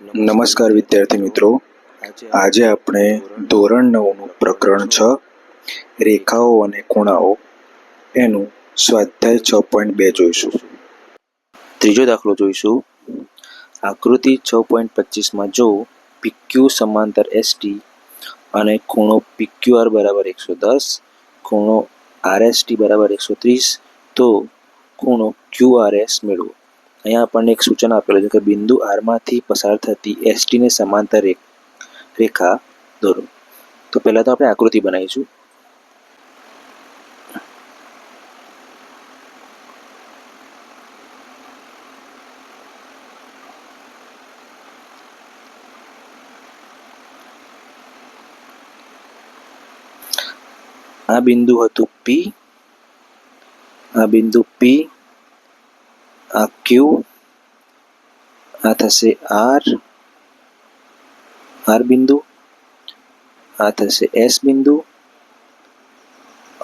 નમસ્કાર વિદ્યાર્થી મિત્રો. આજે આપણે ધોરણ નવનું પ્રકરણ છ, રેખાઓ અને ખૂણાઓ એનું સ્વાધ્યાય છ પોઈન્ટ બે જોઈશું. ત્રીજો દાખલો જોઈશું. આકૃતિ છ પોઈન્ટ પચીસમાં જો પીક્યુ સમાંતર એસટી અને ખૂણો પીક્યુઆર બરાબર એકસો દસ, ખૂણો આરએસટી બરાબર એકસો ત્રીસ, તો ખૂણો ક્યુઆરએસ મેળવો. અહીંયા આપણને એક સૂચન આપેલું છે કે બિંદુ આરમાંથી પસાર થતી એસટીને સમાંતર રેખ દોરો. તો પહેલાં તો આપણે આકૃતિ બનાવીશું. આ બિંદુ હતું પી આ બિંદુ પી આ ક્યુ, આ થશે આર આર બિંદુ, આ થશે એસ બિંદુ,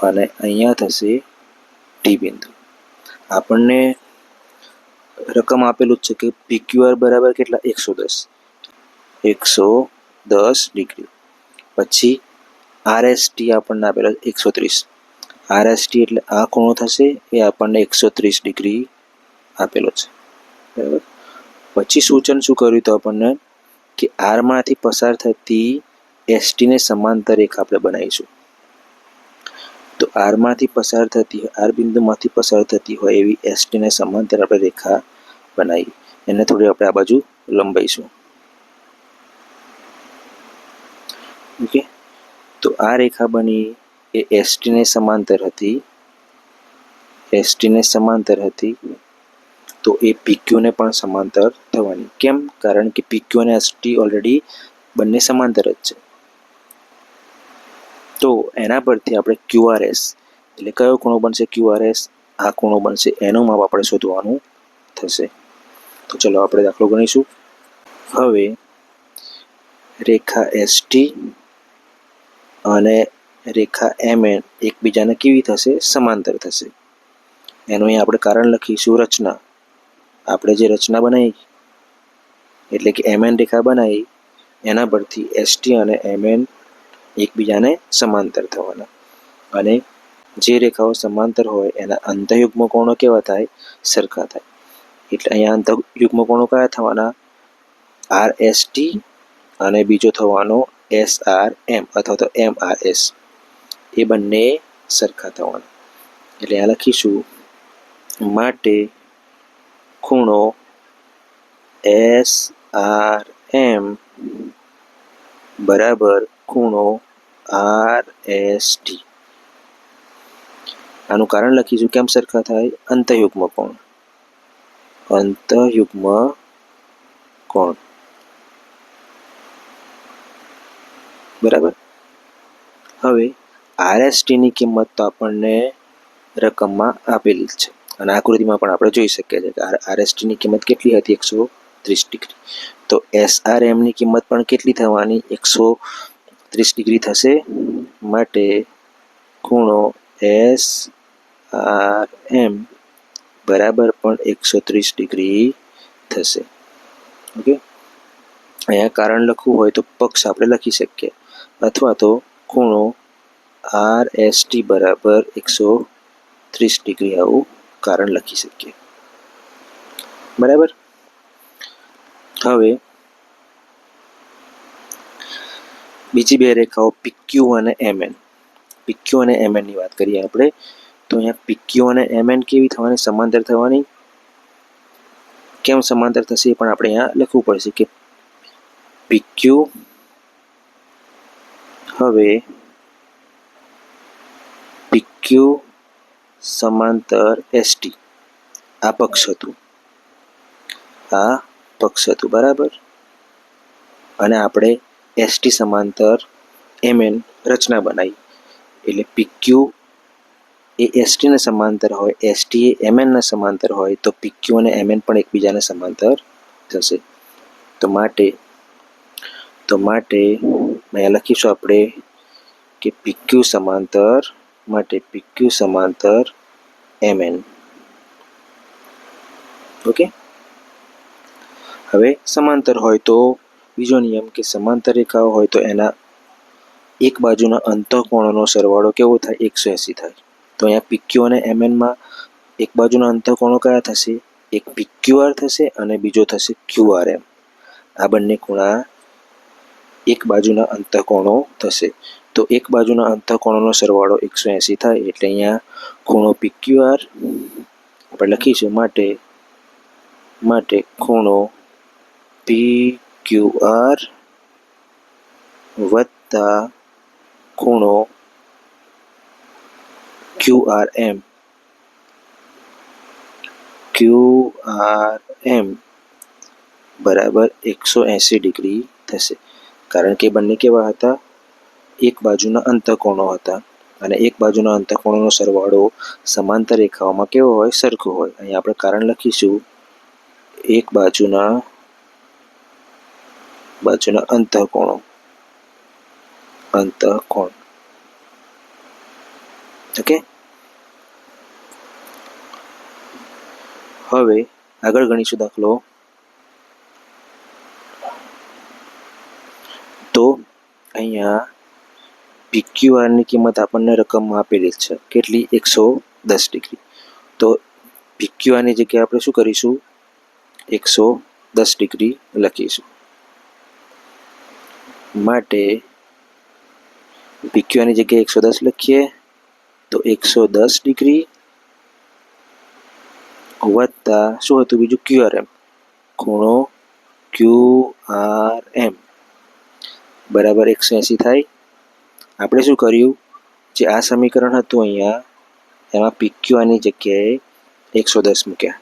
અને અહીંયા થશે ટી બિંદુ. આપણને રકમ આપેલું જ છે કે પીક્યુઆર બરાબર કેટલા? એકસો દસ. એકસો દસ ડિગ્રી. પછી આરએસટી આપણને આપેલા એકસો ત્રીસ. આરએસટી એટલે આ ખૂણો થશે, એ આપણને એકસો ત્રીસ ડિગ્રી આપેલો છે. બરાબર? પછી સૂચન શું કર્યું તો આપણને? કે આરમાંથી પસાર થતી એસટીને સમાંતર રેખા આપણે બનાવીશું. તો આરમાંથી પસાર થતી આર બિંદુમાંથી પસાર થતી હોય એવી એસટીને સમાંતર આપણે રેખા બનાવી. એને થોડી આપણે આ બાજુ લંબાઈશું. ઓકે? તો આ રેખા બની એ એસટીને સમાંતર હતી. એસટીને સમાંતર હતી. તો એ પીક્યુને પણ સમાંતર થવાની. કેમ? કારણ કે પીક્યુ અને એસટી ઓલરેડી બંને સમાંતર જ છે. તો એના પરથી આપણે ક્યુઆરએસ એટલે કયો ખૂણો બનશે ક્યુઆરએસ આ ખૂણો બનશે એનું માપ આપણે શોધવાનું થશે. તો ચલો આપણે દાખલો ગણીશું. હવે રેખા એસટી અને રેખા એમ એન એકબીજાને કેવી થશે? સમાંતર થશે. એનું અહીં આપણે કારણ લખીશું રચના. આપણે જે રચના બનાવી, એટલે કે એમએન રેખા બનાવી, એના પરથી એસટી અને એમએન એકબીજાને સમાંતર થવાના. અને જે રેખાઓ સમાંતર હોય, એના અંતયુગ્મ કોણો કેવા થાય? સરખા થાય. એટલે અહીંયા અંતયુગ્મ કોણો કયા થવાના? આર એસ ટી અને બીજો થવાનો એસ આર એમ અથવા તો એમ આર એસ એ બંને સરખા થવાના. એટલે આ લખીશું, માટે ખૂણો એસ આર એમ બરાબર ખૂણો આર એસ ટી આનું કારણ લખીશું કેમ સરખા થાય? અંતયુગ્મ કોણ? અંતયુગ્મ કોણ? બરાબર? હવે આરએસટીની કિંમત તો આપણને રકમમાં આપેલી છે. અને આકૃતિમાં પણ આપણે જોઈ શકીએ છીએ કે આરએસટીની કિંમત કેટલી હતી? એકસો ત્રીસ ડિગ્રી. તો એસ આર એમની કિંમત પણ કેટલી થવાની? એકસો ત્રીસ ડિગ્રી થશે માટે ખૂણો એસ આર એમ બરાબર પણ એકસો ત્રીસ ડિગ્રી થશે. ઓકે? અહીંયા કારણ લખવું હોય તો પક્ષ આપણે લખી શકીએ. અથવા તો ખૂણો આર એસ ટી બરાબર એકસો ત્રીસ ડિગ્રી આવું કારણ લખી શકીએ. બરાબર? હવે બીજી બે રેખાઓ પીક્યુ અને એમએન પીક્યુ અને એમએનની વાત કરીએ આપણે, તો અહીંયા પીક્યુ અને એમએન કેવી થવાની, સમાંતર થવાની? કેમ સમાંતર થશે એ પણ આપણે અહીંયા લખવું પડશે કે પીક્યુ હવે પીક્યુ સમાંતર એસટી આ પક્ષ હતું. આ પક્ષ હતું, બરાબર? અને આપણે એસટી સમાંતર એમએન રચના બનાવી. એટલે પીક્યુ એ એસટીને સમાંતર હોય એસટી એ એમએનને સમાંતર હોય, તો પીક્યુ અને એમએન પણ એકબીજાને સમાંતર થશે. તો માટે તો માટે, અહીંયા લખીશું આપણે કે પીક્યુ સમાંતર માટે પીક્યુ સમાંતર એમએન ઓકે હવે સમાંતર હોય તો બીજો નિયમ કે સમાંતર રેખાઓ હોય તો એના એક બાજુના અંતઃકોણોનો સરવાળો કેવો થાય? એકસો એંસી થાય. તો અહીંયા પીક્યુ અને એમએનમાં એક બાજુના અંતઃકોણો કયા થશે? એક પીક્યુઆર થશે અને બીજો થશે ક્યુઆરએમ આ બંને ખૂણા એક બાજુના અંતઃકોણો થશે. તો એક બાજુના અંતઃકોણોનો સરવાળો એકસો એંસી થાય એટલે અહીંયા ખૂણો પીક્યુઆર આપણે લખીશું માટે માટે ખૂણો પી ક્યુ આર વત્તા ખૂણો Q R M Q R M બરાબર એકસો એંસી ડિગ્રી થશે. કારણ કે બંને કેવા હતા? એક બાજુના અંતકોણો હતા અને એક બાજુના અંતકોણોનો સરવાળો સમાંતર રેખાઓમાં કેવો હોય, સરખો હોય. અહીંયા આપણે કારણ લખીશું. એક બાજુના બાજુના અંતકોણો. અંતઃકોણ. ઓકે? હવે આગળ ગણીશું દાખલો. તો અહીંયા પીક્યુઆરની કિંમત આપણને રકમમાં આપેલી છે, કેટલી? એકસો દસ ડિગ્રી. તો પીક્યુઆરની જગ્યાએ આપણે શું કરીશું? એકસો દસ ડિગ્રી લખીશું. માટે પીક્યુઆરની જગ્યાએ એકસો દસ લખીએ, તો એકસો દસ ડિગ્રી વત્તા શું હતું બીજું? ક્યુઆર એમ ખૂણો ક્યુ આર એમ. બરાબર એકસો એંસી થાય આપણે શું કર્યું? જે આ સમીકરણ હતું અહીંયા, એમાં પીક્યુઆરની જગ્યાએ એકસો દસ મૂક્યા.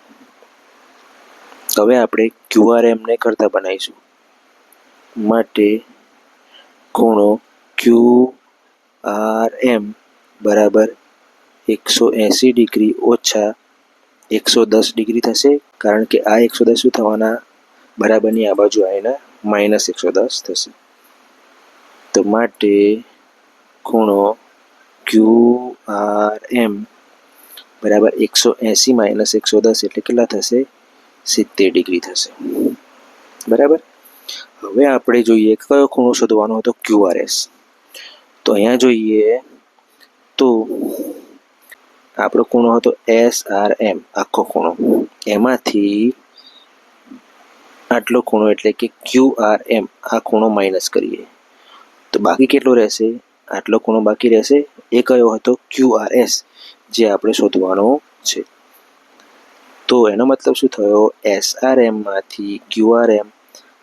હવે આપણે ક્યુઆર એમને કરતા બનાવીશું. માટે ખૂણો ક્યુ આર એમ બરાબર એકસો એંસી ડિગ્રી ઓછા એકસો દસ ડિગ્રી થશે, કારણ કે આ એકસો દસ શું થવાના? બરાબરની આ બાજુ આવીને માઇનસ એકસો દસ થશે. તો માટે ખૂણો ક્યુ આર એમ બરાબર એકસો એંસી માઇનસ એકસો દસ એટલે કેટલા થશે? સિત્તેર ડિગ્રી થશે. બરાબર? હવે આપણે જોઈએ કયો ખૂણો શોધવાનો હતો ક્યુઆરએસ તો અહીંયા જોઈએ તો આપણો ખૂણો હતો એસ આર એમ આખો ખૂણો. એમાંથી આટલો ખૂણો એટલે કે ક્યુ આર એમ આ ખૂણો માઇનસ કરીએ. તો બાકી કેટલો રહેશે? આટલો ખૂણો બાકી રહેશે. એ કયો હતો ક્યુઆરએસ એસ જે આપણે શોધવાનો છે. તો એનો મતલબ શું થયો? એસ આર એમમાંથી ક્યુ એમ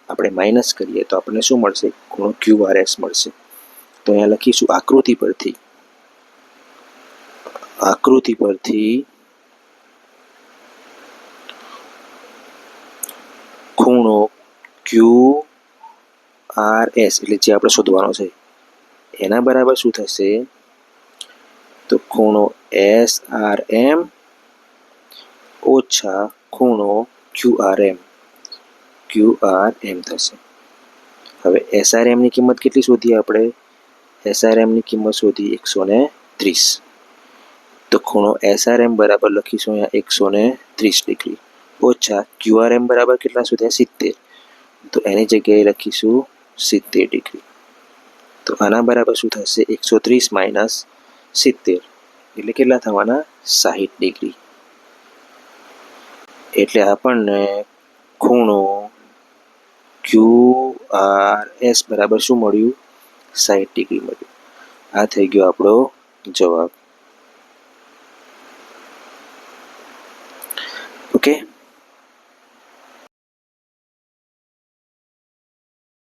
આપણે માઇનસ કરીએ તો આપણને શું મળશે? ખૂણો ક્યુઆરએસ મળશે. તો અહીંયા લખીશું આકૃતિ પરથી. આકૃતિ પરથી ખૂણો ક્યુ આર એસ એટલે જે આપણે શોધવાનો છે. એના બરાબર શું થશે? તો ખૂણો એસ આર એમ ઓછા ખૂણો Q R M Q R M થશે. હવે એસ આર એમની કિંમત કેટલી શોધી આપણે? એસ આર એમની કિંમત શોધી એકસો ને ત્રીસ. તો ખૂણો એસ આર એમ બરાબર લખીશું અહીંયા એકસો ને ત્રીસ ડિગ્રી. ઓછા ક્યુ આર એમ બરાબર કેટલા શોધ્યા સિત્તેર. તો એની જગ્યાએ લખીશું સિત્તેર ડિગ્રી. તો આના બરાબર શું થશે? એકસો ત્રીસ માઇનસ સિત્તેર. એટલે કેટલા થવાના? સાહીઠ ડિગ્રી. એટલે આપણને ખૂણો ક્યુ આર એસ બરાબર શું મળ્યું? સાહીઠ ડિગ્રી મળ્યું. આ થઈ ગયો આપણો જવાબ.